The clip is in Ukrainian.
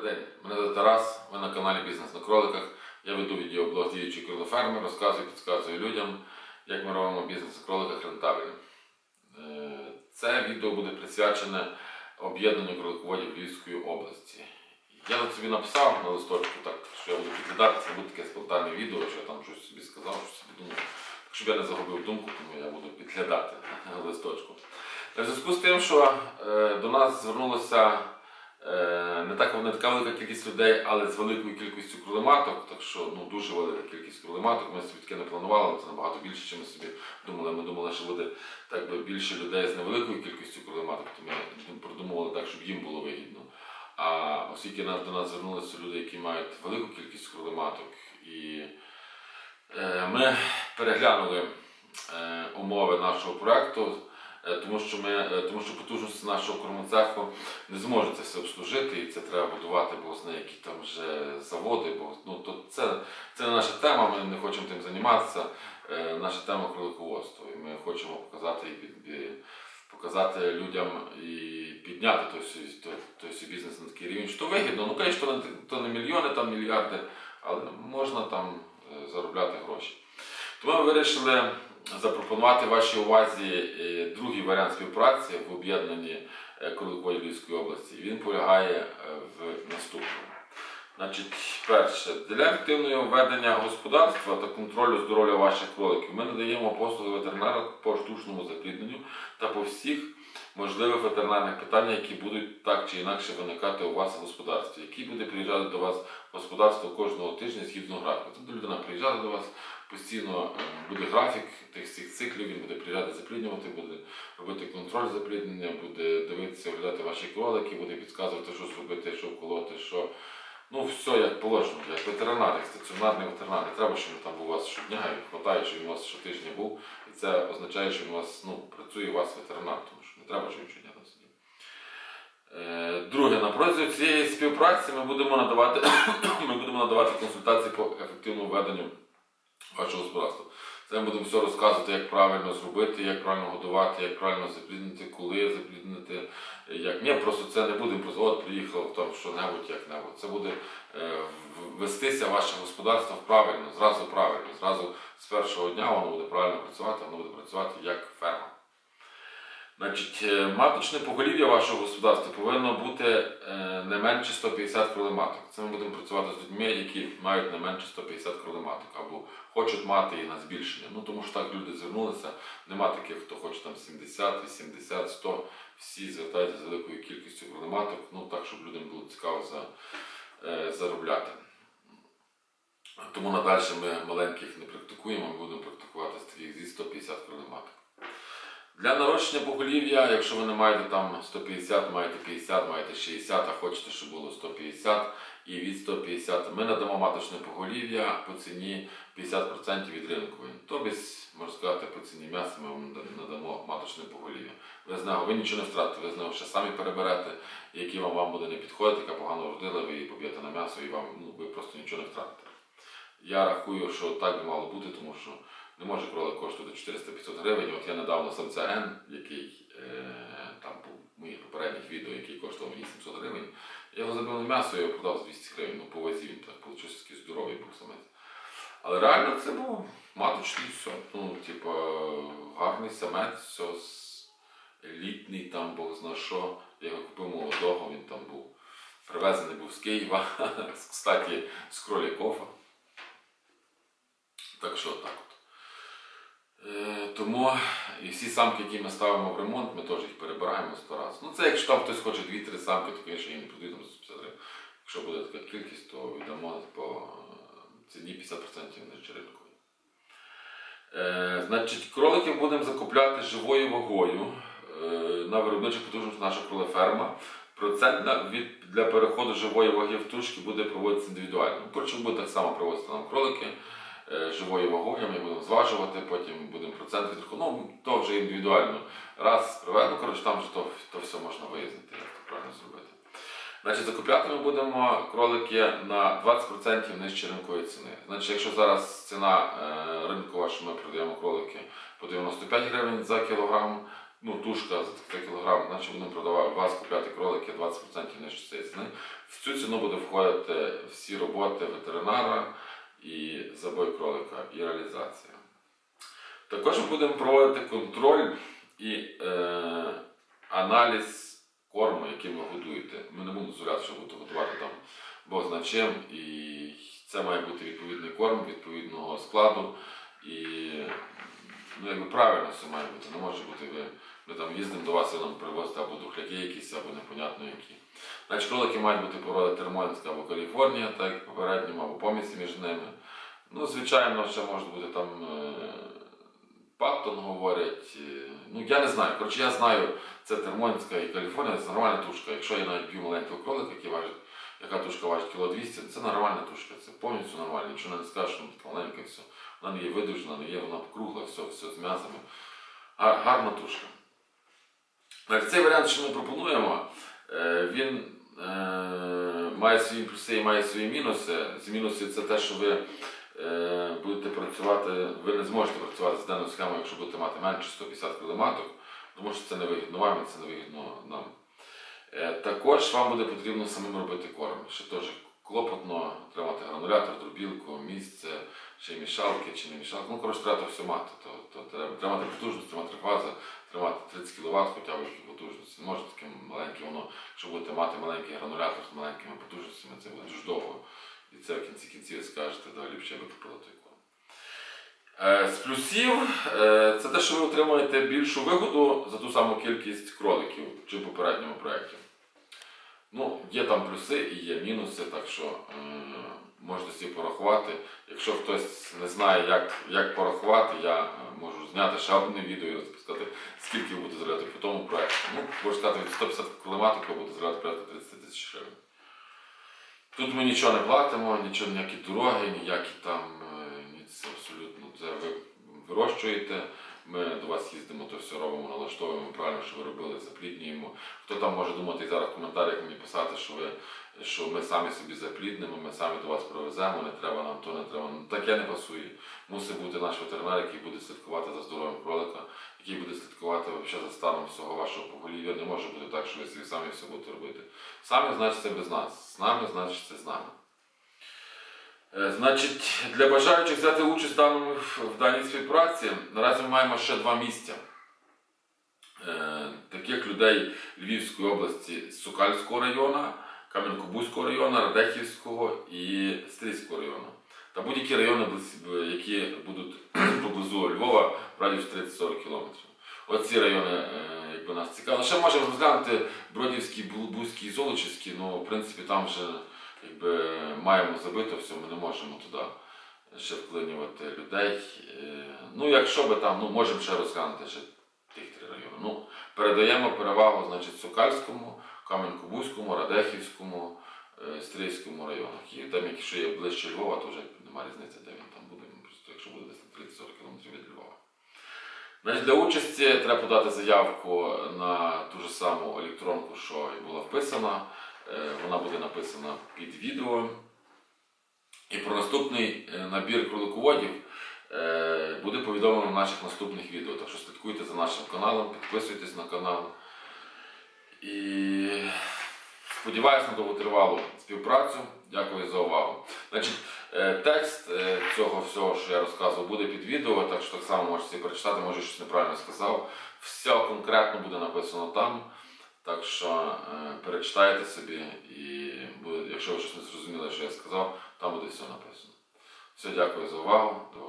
Добрий день, мене звати Тарас, ви на каналі Бізнес на кроликах. Я веду відеоблог діючий кролофермер, розказую, підказую людям, як ми робимо бізнес на кроликах рентабельним. Е, Це відео буде присвячене об'єднанню кролиководів Львівської області. Я тут собі написав на листочку, так, що я буду підглядати, це буде таке спонтанне відео, що я там щось собі сказав, щось собі думав. Щоб я не загубив думку, тому я буду підглядати на листочку. В зв'язку з тим, що е, до нас звернулося не так не така велика кількість людей, але з великою кількістю кролематок, так що ну, дуже велика кількість кролематок. Ми собі таке не планували, це набагато більше, ніж ми собі думали. Ми думали, що буде так би більше людей з невеликою кількістю кролематок, то ми продумували так, щоб їм було вигідно. А оскільки до нас звернулися люди, які мають велику кількість кролематок, і е, ми переглянули е, умови нашого проекту. Е, тому що ми, е, тому що потужності нашого кормоцеху не зможуть це все обслужити, і це треба будувати, бо на які там вже заводи, бо ну, то це, це не наша тема, ми не хочемо тим займатися. Е, наша тема кролиководство. І ми хочемо показати показати людям і підняти той, той, той свій бізнес на такий рівень, що вигідно. Ну, звісно, то не мільйони, там мільярди, але можна там заробляти гроші. Тому ми вирішили запропонувати вашій увазі е, другий варіант співпраці в об'єднанні е, Кроликової Львівської області. Він полягає е, в наступному. Значить, Перше, для ефективного ведення господарства та контролю здоров'я ваших кроликів ми надаємо послуги ветеринара по штучному заплідненню та по всіх можливих ветеринарних питаннях, які будуть так чи інакше виникати у вас в господарстві, які буде приїжджати до вас господарство кожного тижня згідно графіку. Тобто людина приїжджає до вас постійно е, буде графік тих всіх циклів, він буде приїжджати запліднювати, буде робити контроль запліднення, буде дивитися, оглядати ваші кролики, буде підказувати, що зробити, що вколоти, що. Ну, все як положено, як ветеринар, як стаціонарний ветеринар. Не треба, щоб він там був у вас щодня, і вистачає, що він у вас щотижня був. І це означає, що він у вас ну, працює у вас ветеринар, тому що не треба, щоб він щодня там сидів. Е, друге, на протязі цієї співпраці ми будемо надавати ми будемо надавати консультації по ефективному веденню вашого господарства. Це будемо все розказувати, як правильно зробити, як правильно годувати, як правильно запліднити, коли запліднити. Як Ні, просто це не будемо просто от приїхав там що-небудь, як-небудь. Це буде е, вестися ваше господарство правильно, зразу правильно. Зразу з першого дня воно буде правильно працювати, воно буде працювати як ферма. Значить, е, Маточне поголів'я вашого господарства повинно бути е, не менше 150 кролематок. Це ми будемо працювати з людьми, які мають не менше 150 кролематок або хочуть мати і на збільшення. Ну Тому що так люди звернулися. Нема таких, хто хоче там 70, 80, 100. Всі звертаються з великою кількістю кролематок, ну так, щоб людям було цікаво за, е, заробляти. Тому надалі ми маленьких не практикуємо, ми будемо практикувати з таких зі 150 кролематок. Для нарощення поголів'я, якщо ви не маєте там 150, маєте 50, маєте 60, а хочете, щоб було 150 і від 150, ми надамо маточне поголів'я по ціні 50% від ринкової. Тобто, можна сказати, по ціні м'яса ми вам надамо маточне поголів'я. Ви з нього ви нічого не втратите, ви з нього ще самі переберете, які вам вам буде не підходити, яка погано родила, ви її поб'єте на м'ясо і вам ну, ви просто нічого не втратите. Я рахую, що так би мало бути, тому що не може кролик коштувати 400-500 гривень. От я недавно самця Н, який е, там був моїх попередніх відео, який коштував мені 700 гривень. Я його забив на м'ясо і його продав за 200 гривень. Ну, по вазі він так вийшов такий здоровий був самець. Але реально це був маточний все. Ну, типу, гарний самець, все елітний, там Бог зна що. Я його купив молодого, він там був. Привезений був з Києва, кстати, з Кролікова. Так що так. Е, тому і всі самки, які ми ставимо в ремонт, ми теж їх перебираємо сто разів. Ну це якщо там хтось хоче 2-3 самки, то звісно, їм продають за 150 гривень. Якщо буде така кількість, то віддамо по ціні 50% нижче ринкової. Е, значить, кроликів будемо закупляти живою вагою е, на виробничу потужність наша кролеферма. Процент від, для переходу живої ваги в тушки буде проводитися індивідуально. Коротше, буде так само проводити нам кролики. Е, живою вагою, ми будемо зважувати, потім будемо процент відраху. Ну, то вже індивідуально. Раз проведено, коротше, там вже то, то все можна вияснити, як це правильно зробити. Значить, Закупляти ми будемо кролики на 20% нижче ринкової ціни. Значить, Якщо зараз ціна е, ринкова, що ми продаємо кролики по 95 гривень за кілограм, ну, тушка за 3 кг, значить будемо продавати вас купляти кролики 20% нижче цієї ціни. В цю ціну буде входити всі роботи ветеринара і забой кролика, і реалізація. Також ми будемо проводити контроль і е, аналіз корму, яким ви годуєте. Ми не будемо дозволяти, що будете готувати там Бог і це має бути відповідний корм відповідного складу. І ну, якби правильно все має бути. Не може бути ви, ми там їздимо до вас і нам привозите або духляки якісь, або непонятно які. Значить, кролики мають бути породи Термонська або Каліфорнія, так як попередньому, або помісті між ними. Ну, звичайно, ще може бути там е, Паттон говорять. е, Ну, я не знаю. Коротше, я знаю, це Термонська і Каліфорнія, це нормальна тушка. Якщо я навіть б'ю маленького кролика, який важить, яка тушка важить кіло 200, це нормальна тушка, це повністю нормально. Якщо не скажеш, що вона маленька все. Вона не є видовжена, не є, вона кругла, все, все з м'язами. Гарна тушка. Значить, Цей варіант, що ми пропонуємо, е, він е, має свої плюси і має свої мінуси. З мінусів це те, що ви е, будете працювати, ви не зможете працювати з даною схемою, якщо будете мати менше 150 кіломаток, тому що це не вигідно вам і це не вигідно нам. Також вам буде потрібно самим робити корм. Ще теж клопотно тримати гранулятор, дробілку, місце, й мішалки чи не мішалки. Ну, коротше, треба все мати. То, то треба тримати потужність, тримати фази, тримати 30 кВт хоча б потужності. Не може таке маленьке воно, якщо будете мати маленький гранулятор з маленькими потужностями, це буде дуже довго. І це в кінці кінців ви скажете, да, ліпше би купила той корм. Е, З плюсів е, це те, що ви отримуєте більшу вигоду за ту саму кількість кроликів, чи в попередньому проєкті. Ну, є там плюси і є мінуси, так що е, можете собі порахувати. Якщо хтось не знає, як, як порахувати, я можу зняти ще одне відео і розпускати, скільки буде заробляти по тому проєкту. Ну, можу сказати, від 150 кілометрів буде заробляти порядка 30 тисяч гривень. Тут ми нічого не платимо, нічого, ніякі дороги, ніякі там, ні, це абсолютно. Це ви вирощуєте. Ми до вас їздимо, то все робимо, налаштовуємо правильно, що ви робили, запліднюємо. Хто там може думати і зараз в коментарях мені писати, що ви що ми самі собі запліднимо, ми самі до вас привеземо, не треба нам то, не треба. Ну, таке не пасує. Мусить бути наш ветеринар, який буде слідкувати за здоров'ям кролика, який буде слідкувати взагалі за станом всього вашого поголів'я. Не може бути так, що ви самі все будете робити. Самі, це без нас. З нами, значить, це з нами. Е, Значить, для бажаючих взяти участь в, даній співпраці наразі ми маємо ще два місця. Е, Таких людей Львівської області Сукальського району, Кам'янко-Бузького району, Радехівського і Стрийського району. Та будь-які райони, які будуть поблизу Львова в радіус 30-40 кілометрів. Оці райони е, якби нас цікавили. Ще можемо розглянути Бродівський, Бу- Бузький і Золочівський, ну в принципі там вже якби маємо забито все, ми не можемо туди ще вклинювати людей. Е, Ну, якщо би там, ну можемо ще розглянути ще тих три райони. Ну, передаємо перевагу, значить, Сокальському, Кам'янко-Бузькому, Радехівському, е, Стрийському районах. І там, якщо є ближче Львова, то вже немає різниці, де він там буде. Просто якщо буде десь 30-40 км від Львова. Значить, для участі треба подати заявку на ту ж саму електронку, що і була вписана. Е, Вона буде написана під відео. І про наступний е, набір кролиководів е, буде повідомлено в наших наступних відео. Так що слідкуйте за нашим каналом, підписуйтесь на канал. І сподіваюся на довготривалу співпрацю. Дякую за увагу. Значить, текст цього всього, що я розказував, буде під відео, так що так само можете собі перечитати, може щось неправильно сказав. Все конкретно буде написано там. Так що е, перечитайте собі, і буде, якщо ви щось не зрозуміли, що я сказав, там буде все написано. Все, дякую за увагу. До